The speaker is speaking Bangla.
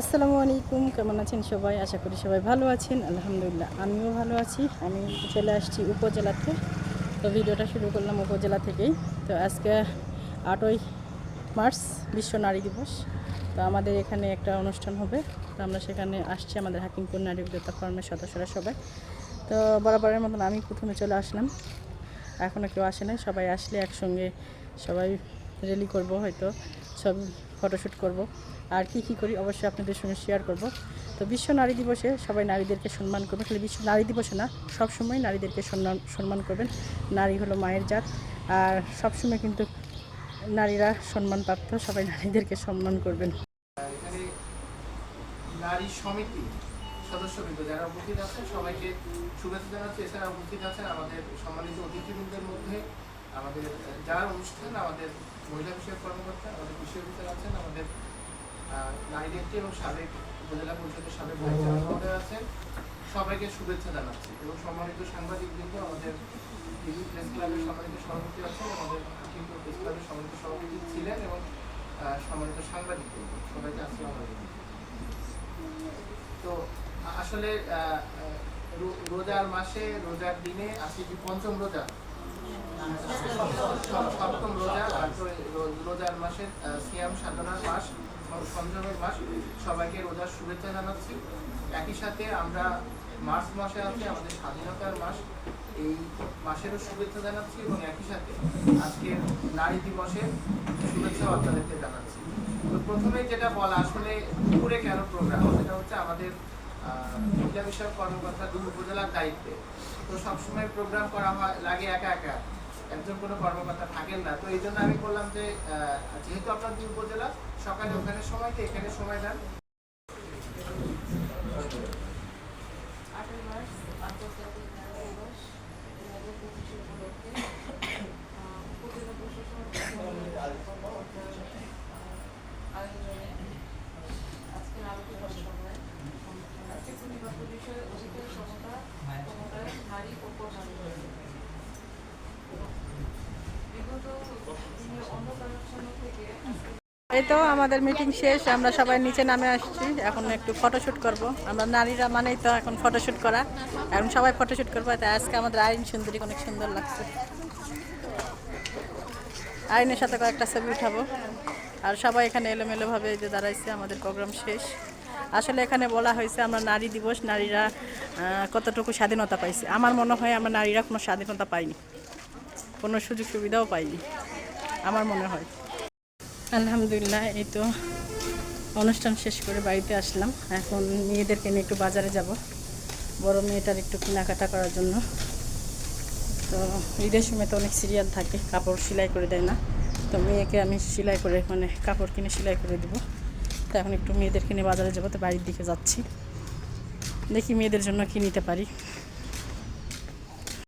আসসালামু আলাইকুম, কেমন আছেন সবাই? আশা করি সবাই ভালো আছেন। আলহামদুলিল্লাহ, আমিও ভালো আছি। আমি চলে আসছি উপজেলাতে তো ভিডিওটা শুরু করলাম উপজেলা থেকেই। তো আজকে আটই মার্চ, বিশ্ব নারী দিবস। তো আমাদের এখানে একটা অনুষ্ঠান হবে। তো আমরা সেখানে আসছি আমাদের হাকিমপুর নারী উদ্যোক্তা ফর্মের সদস্যরা সবাই। তো বরাবরের মতন আমি প্রথমে চলে আসলাম। এখনও কেউ আসে নাই, সবাই আসলে একসঙ্গে সবাই রেলি করব হয়তো, সব ফটোশ্যুট করব। আর কি কি করি অবশ্যই আপনাদের সঙ্গে শেয়ার করব। তো বিশ্ব নারী দিবসে সবাই নারীদেরকে সম্মান করবেন। খালি বিশ্ব নারী দিবসে না সবসময় নারীদেরকে সম্মান সম্মান করবেন। নারী হলো মায়ের জাত। আর সবসময় কিন্তু নারীরা সম্মানপ্রাপ্ত, সবাই নারীদেরকে সম্মান করবেন। নারী সমিতি সদস্যবৃন্দ যারা উপস্থিত আছেন, সবাইকে শুভেচ্ছা জানাচ্ছি। এছাড়া উপস্থিত আছেন আমাদের সম্মানিত অতিথিবৃন্দের মধ্যে আমাদের, যার অনুষ্ঠান, আমাদের মহিলা বিষয়ক কর্মকর্তা, আমাদের কৃষি অফিসার আছেন, আমাদের নারী এবং সাবেক উপজেলা পরিষদের সাবেক ভাইস আছেন। সবাইকে শুভেচ্ছা জানাচ্ছি এবং সম্মানিত সাংবাদিকবৃন্দ, আমাদের টিভি প্রেস ক্লাবের সম্মানিত সভাপতি আছেন, আমাদের হাকিমপুর প্রেস ক্লাবের সম্মানিত সভাপতি ছিলেন এবং সম্মানিত সাংবাদিক সবাইকে আসসালামু আলাইকুম। তো, আসলে রোজার মাসে, রোজার দিনে আজকে পঞ্চম রোজা? সপ্তম রোজা রোজার মাসের সিয়াম সাধনার মাস সংযমের মাস। সবাইকে রোজার শুভেচ্ছা জানাচ্ছি। একই সাথে আমরা মার্চ মাসে আছি আমাদের স্বাধীনতার মাস। এই মাসেরও শুভেচ্ছা জানাচ্ছি এবং একই সাথে আজকের নারী দিবসের শুভেচ্ছা আপনাদেরকে জানাচ্ছি। তো প্রথমে যেটা বলা, আসলে দুপুরে কেন প্রোগ্রাম সেটা হচ্ছে আমাদের মহিলা বিষয়ক কর্মকর্তা দুই উপজেলার দায়িত্বে। তো সবসময় প্রোগ্রাম করা হয় লাগে একা একা। একজন কোনো কর্মকর্তা থাকেন না। তো এই জন্য আমি বললাম যে যেহেতু আপনার দুই উপজেলা, সকালে ওখানে সময় তো এখানে সময় দেন। মার্চ আন্তর্জাতিক এই তো আমাদের মিটিং শেষ, আমরা সবাই নিচে নামে আসছি। এখন একটু ফটোশ্যুট করব। আমরা নারীরা মানেই তো এখন ফটোশ্যুট করা। এখন সবাই ফটোশ্যুট করব। তাই আজকে আমাদের আইন সুন্দরী, অনেক সুন্দর লাগছে। আইনের সাথে কয়েকটা ছবি উঠাবো। আর সবাই এখানে এলোমেলোভাবে যে দাঁড়াইছে, আমাদের প্রোগ্রাম শেষ। আসলে এখানে বলা হয়েছে, আমরা নারী দিবস, নারীরা কতটুকু স্বাধীনতা পাইছে। আমার মনে হয় আমরা নারীরা কোনো স্বাধীনতা পাইনি। কোনো সুযোগ সুবিধাও পাইনি। আমার মনে হয়। আলহামদুলিল্লাহ, এই তো অনুষ্ঠান শেষ করে বাড়িতে আসলাম। এখন মেয়েদেরকে নিয়ে একটু বাজারে যাব। বড় মেয়েটার একটু কেনাকাটা করার জন্য। তো ঈদের সময় তো অনেক সিরিয়াল থাকে, কাপড় সেলাই করে দেয় না। তো মেয়েকে আমি সেলাই করে মানে কাপড় কিনে সেলাই করে দেবো। তো এখন একটু মেয়েদেরকে নিয়ে বাজারে যাব, তো বাড়ির দিকে যাচ্ছি। দেখি মেয়েদের জন্য কি নিতে পারি।